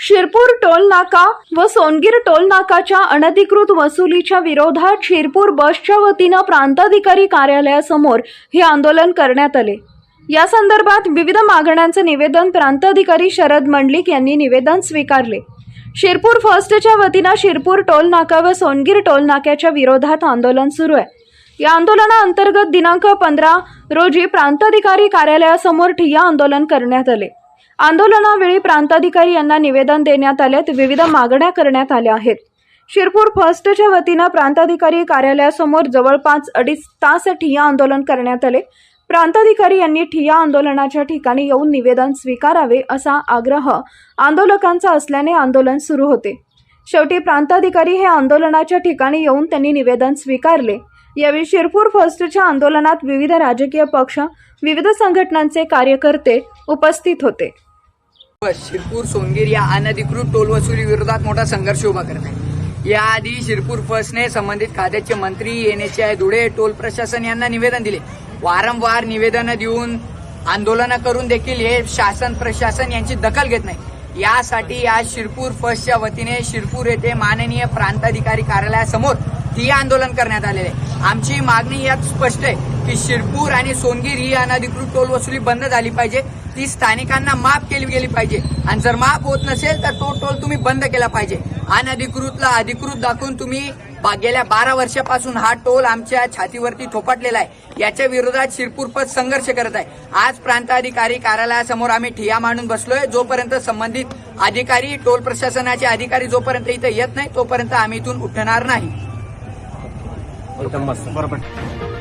Shirpur toll नाका व Songir toll नाकाच्या अनधिकृत वसुलीच्या विरोधात शिरपूर बसच्या वतीनं प्रांताधिकारी कार्यालयासमोर हे आंदोलन करण्यात आले. या संदर्भात विविध मागण्यांचे निवेदन प्रांताधिकारी शरद मंडलिक यांनी निवेदन स्वीकारले. शिरपूर फर्स्टच्या वतीनं शिरपूर टोल नाका व सोनगीर टोल नाक्याच्या विरोधात आंदोलन सुरू आहे. या आंदोलनाअंतर्गत दिनांक पंधरा रोजी प्रांताधिकारी कार्यालयासमोर ठिय्या आंदोलन करण्यात आले. आंदोलनावेळी प्रांताधिकारी यांना निवेदन देण्यात आल्यात विविध मागण्या करण्यात आल्या आहेत. शिरपूर फर्स्टच्या वतीनं प्रांताधिकारी कार्यालयासमोर जवळपास अडीच तास ठिय्या आंदोलन करण्यात आले. प्रांताधिकारी यांनी ठिय्या आंदोलनाच्या ठिकाणी येऊन निवेदन स्वीकारावे असा आग्रह आंदोलकांचा असल्याने आंदोलन सुरू होते. शेवटी प्रांताधिकारी हे आंदोलनाच्या ठिकाणी येऊन त्यांनी निवेदन स्वीकारले. यावेळी शिरपूर फर्स्टच्या आंदोलनात विविध राजकीय पक्ष विविध संघटनांचे कार्यकर्ते उपस्थित होते. शिरपूर सोनगीर या अनधिकृत टोल वसुली विरोधात मोठा संघर्ष उभा करत आहे. याआधी शिरपूर फर्स्टने संबंधित खात्याचे मंत्री N H I Dhule toll प्रशासन यांना निवेदन दिले. वारंवार निवेदनं देऊन आंदोलनं करून देखील हे शासन प्रशासन यांची दखल घेत नाही. यासाठी आज शिरपूर फर्स्टच्या वतीने शिरपूर येथे माननीय प्रांताधिकारी कार्यालयासमोर ठिय्या आंदोलन करण्यात आलेले आहे. आमची मागणी यात स्पष्ट आहे की शिरपूर आणि सोनगीर ही अनधिकृत टोल वसुली बंद झाली पाहिजे. ती स्थानिकांना माफ केली गेली पाहिजे. आणि जर माफ होत नसेल तर तो टोल तुम्ही बंद केला पाहिजे. अनधिकृतला अधिकृत दाखवून तुम्ही गेल्या बारा वर्षापासून हा टोल आमच्या छातीवरती थोपटलेला आहे. याच्या विरोधात शिरपूर पद संघर्ष करत आहे. आज प्रांताधिकारी कार्यालयासमोर आम्ही ठिया मांडून बसलोय. जोपर्यंत संबंधित अधिकारी टोल प्रशासनाचे अधिकारी जोपर्यंत इथं येत नाही तोपर्यंत आम्ही इथून उठणार नाही. एकदम मस्त बरोबर.